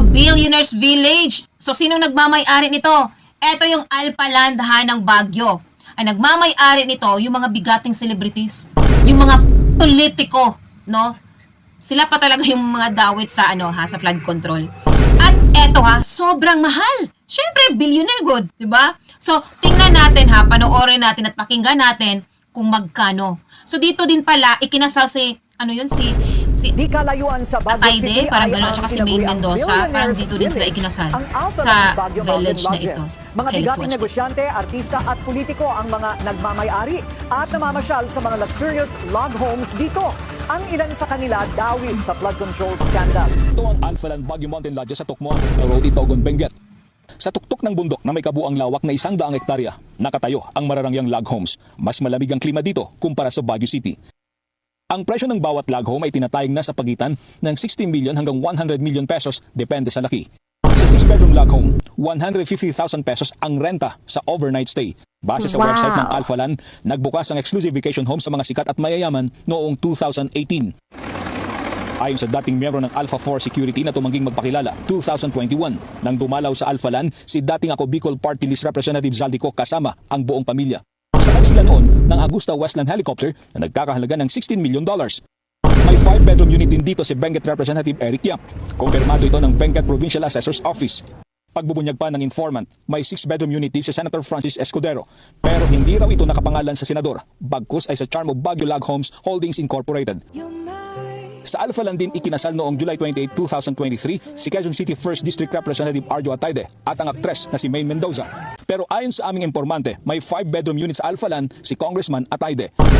Billionaires Village. So, sinong nagmamay-ari nito? Ito yung Alpaland ha ng Baguio. Ang nagmamay-ari nito, yung mga bigating celebrities. Yung mga politiko, no? Sila pa talaga yung mga dawit sa ano ha, sa flood control. At eto ha, sobrang mahal. Syempre, billionaire good, di ba? So, tingnan natin ha, panoorin natin at pakinggan natin kung magkano. So, dito din pala, ikinasal si, ano yun, si, si Di kalayuan sa Baguio City parang ay gano'n, ang tsaka si Maine Mendoza, parang dito din sila ikinasal sa village na ito. Mga Okay, bigating negosyante, artista at politiko ang mga nagmamay-ari at namamasyal sa mga luxurious log homes dito. Ang ilan sa kanila dawit sa flood control scandal. Ito ang Alphaland Baguio Mountain Lodge sa Tukmuan, Road Itogon, Benguet. Sa tuktok ng bundok na may kabuang lawak na isang daang hektarya, nakatayo ang mararangyang log homes. Mas malamig ang klima dito kumpara sa Baguio City. Ang presyo ng bawat log home ay tinatayang nasa pagitan ng 60 million hanggang 100 million pesos depende sa laki. Sa 6-bedroom log home, 150,000 pesos ang renta sa overnight stay. Base sa Wow. website ng Alphaland, nagbukas ang exclusive vacation home sa mga sikat at mayayaman noong 2018. Ayon sa dating miyembro ng Alpha 4 Security na tumangging magpakilala, 2021, nang dumalaw sa Alpha Land si dating ako Bicol Party List Representative Zaldico kasama ang buong pamilya. Sakay sila noon ng Augusta Westland Helicopter na nagkakahalaga ng 16 million dollars. May 5-bedroom unit din dito si Benguet Representative Eric Yap. Kumpirmado ito ng Benguet Provincial Assessor's Office. Pagbubunyag pa ng informant, may 6-bedroom unit din si Senator Francis Escudero. Pero hindi raw ito nakapangalan sa senador. Bagkus ay sa Charm of Baguio Log Homes Holdings Incorporated. Sa Alpha Land din ikinasal noong July 28, 2023 si Quezon City 1st District Representative Arjo Atayde at ang aktres na si Maine Mendoza. Pero ayon sa aming informante, may 5-bedroom unit sa Alpha Land si Congressman Atayde.